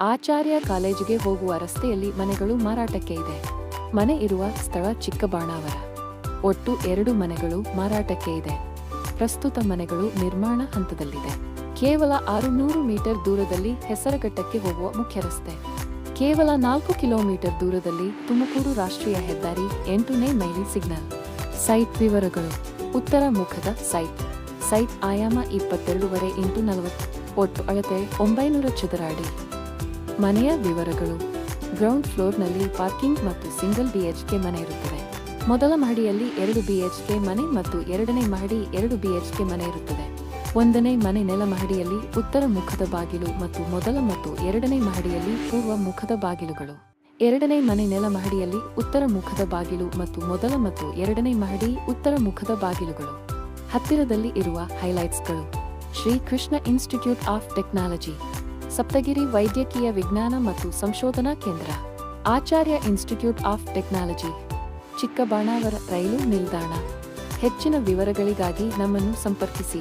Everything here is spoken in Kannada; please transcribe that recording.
ಆಚಾರ್ಯ ಕಾಲೇಜಿಗೆ ಹೋಗುವ ರಸ್ತೆಯಲ್ಲಿ ಮನೆಗಳು ಮಾರಾಟಕ್ಕೆ ಇದೆ. ಮನೆ ಇರುವ ಸ್ಥಳ ಚಿಕ್ಕಬಾಣಾವರ. ಒಟ್ಟು ಎರಡು ಮನೆಗಳು ಮಾರಾಟಕ್ಕೆ ಇದೆ. ಪ್ರಸ್ತುತ ಮನೆಗಳು ನಿರ್ಮಾಣ ಹಂತದಲ್ಲಿದೆ. ಕೇವಲ ಆರುನೂರು ಮೀಟರ್ ದೂರದಲ್ಲಿ ಹೆಸರಘಟ್ಟಕ್ಕೆ ಹೋಗುವ ಮುಖ್ಯ ರಸ್ತೆ. ಕೇವಲ ನಾಲ್ಕು ಕಿಲೋಮೀಟರ್ ದೂರದಲ್ಲಿ ತುಮಕೂರು ರಾಷ್ಟ್ರೀಯ ಹೆದ್ದಾರಿ ಎಂಟನೇ ಮೈಲಿ ಸಿಗ್ನಲ್. ಸೈಟ್ ವಿವರಗಳು. ಉತ್ತರ ಮುಖದ ಸೈಟ್. ಸೈಟ್ ಆಯಾಮ ಇಪ್ಪತ್ತೆರಡೂವರೆ ಇಂಟು ನಲವತ್ತು. ಒಟ್ಟು ಅಳತೆ ಒಂಬೈನೂರ ಚದರ ಅಡಿ. ಮನೆಯ ವಿವರಗಳು. ಗ್ರೌಂಡ್ ಫ್ಲೋರ್ನಲ್ಲಿ ಪಾರ್ಕಿಂಗ್ ಮತ್ತು ಸಿಂಗಲ್ ಬಿಎಚ್ಕೆ ಮನೆ ಇರುತ್ತದೆ. ಮೊದಲ ಮಹಡಿಯಲ್ಲಿ ಎರಡು ಬಿಎಚ್ಕೆ ಮನೆ ಮತ್ತು ಎರಡನೇ ಮಹಡಿ ಎರಡು ಬಿಎಚ್ಕೆ ಮನೆ ಇರುತ್ತದೆ. ಒಂದನೇ ಮನೆ ನೆಲ ಮಹಡಿಯಲ್ಲಿ ಉತ್ತರ ಮುಖದ ಬಾಗಿಲು ಮತ್ತು ಮೊದಲ ಮತ್ತು ಎರಡನೇ ಮಹಡಿಯಲ್ಲಿ ಪೂರ್ವ ಮುಖದ ಬಾಗಿಲುಗಳು. ಎರಡನೇ ಮನೆ ನೆಲ ಮಹಡಿಯಲ್ಲಿ ಉತ್ತರ ಮುಖದ ಬಾಗಿಲು ಮತ್ತು ಮೊದಲ ಮತ್ತು ಎರಡನೇ ಮಹಡಿ ಉತ್ತರ ಮುಖದ ಬಾಗಿಲುಗಳು. ಹತ್ತಿರದಲ್ಲಿ ಇರುವ ಹೈಲೈಟ್ಸ್ಗಳು Shri Krishna institute of technology Saptagiri ವೈದ್ಯಕೀಯ ವಿಜ್ಞಾನ ಮತ್ತು ಸಂಶೋಧನಾ ಕೇಂದ್ರ, Acharya institute of technology, Chikkabanavara ರೈಲು ನಿಲ್ದಾಣ. ಹೆಚ್ಚಿನ ವಿವರಗಳಿಗಾಗಿ ನಮ್ಮನ್ನು ಸಂಪರ್ಕಿಸಿ.